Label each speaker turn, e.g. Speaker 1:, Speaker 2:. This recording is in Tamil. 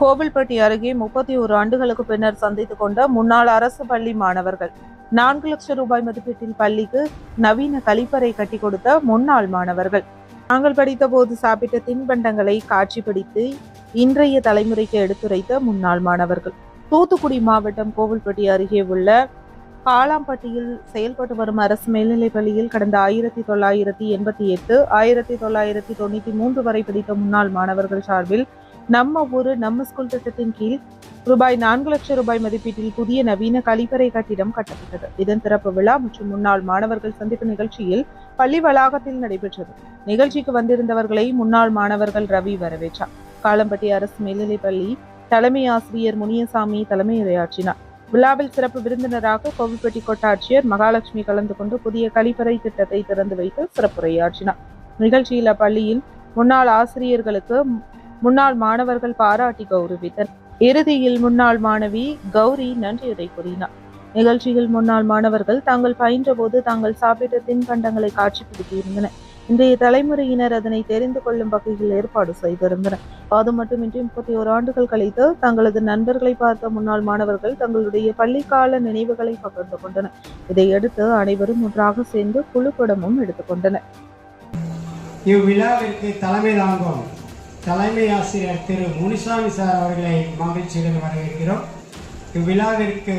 Speaker 1: கோவில்பட்டி அருகே முப்பத்தி ஒரு ஆண்டுகளுக்கு பின்னர் சந்தித்துக் கொண்ட முன்னாள் அரசு பள்ளி மாணவர்கள். நான்கு லட்சம் ரூபாய் மதிப்பீட்டில் பள்ளிக்கு நவீன கழிப்பறை கட்டி கொடுத்த முன்னாள் மாணவர்கள். நாங்கள் படித்த போது சாப்பிட்ட தின்பண்டங்களை காட்சிப்படுத்தி இன்றைய தலைமுறைக்கு எடுத்துரைத்த முன்னாள் மாணவர்கள். தூத்துக்குடி மாவட்டம் கோவில்பட்டி அருகே உள்ள காளாம்பட்டியில் செயல்பட்டு வரும் அரசு மேல்நிலைப் பள்ளியில் கடந்த ஆயிரத்தி தொள்ளாயிரத்தி எண்பத்தி எட்டு ஆயிரத்தி தொள்ளாயிரத்தி தொண்ணூத்தி மூன்று வரை படித்த முன்னாள் மாணவர்கள் சார்பில் நம்ம ஊரு நம்ம ஸ்கூல் திட்டத்தின் கீழ் ரூபாய் நான்கு லட்சம் ரூபாய் மதிப்பீட்டில் புதிய நவீன கழிப்பறை கட்டிடம் கட்டப்பட்டது. இதன் திறப்பு விழா மற்றும் முன்னாள் மாணவர்கள் சந்திப்பு நிகழ்ச்சியில் பள்ளி வளாகத்தில் நடைபெற்றது. நிகழ்ச்சிக்கு வந்திருந்தவர்களை முன்னாள் மாணவர்கள் ரவி வரவேற்றார். காலம்பட்டி அரசு மேல்நிலைப் பள்ளி தலைமை ஆசிரியர் முனியசாமி தலைமை உரையாற்றினார் விழாவில் சிறப்பு விருந்தினராக கோவில்பட்டி கோட்டாட்சியர் மகாலட்சுமி கலந்து கொண்டு புதிய கழிப்பறை திட்டத்தை திறந்து வைத்து சிறப்புரையாற்றினார். நிகழ்ச்சியில் அப்பள்ளியில் முன்னாள் ஆசிரியர்களுக்கு முன்னாள் மாணவர்கள் பாராட்டி கௌரவித்தனர். இறுதியில் முன்னாள் மாணவி கௌரி நன்றியுரை கூறினார். நிகழ்ச்சியில் முன்னாள் மாணவர்கள் தாங்கள் பயின்ற போது தாங்கள் சாப்பிட்ட தின்பண்டங்களை காட்சிப்படுத்தியிருந்தனர். இன்றைய தலைமுறையினர் அதனை தெரிந்து கொள்ளும் வகையில் ஏற்பாடு செய்திருந்தனர். அது மட்டுமின்றி முப்பத்தி ஓரு ஆண்டுகள் கழித்து தங்களது நண்பர்களை பார்த்த முன்னாள் மாணவர்கள் தங்களுடைய பள்ளிக்கால நினைவுகளை பகிர்ந்து கொண்டனர். இதையடுத்து அனைவரும் ஒன்றாக சேர்ந்து குழுப்படமும் எடுத்துக்கொண்டனர்.
Speaker 2: இவ்விழாவிற்கு தலைமை தாங்கும் தலைமை ஆசிரியர் திரு முனிசாமி சார் அவர்களை மகிழ்ச்சியுடன் வரவேற்கிறோம். இவ்விழாவிற்கு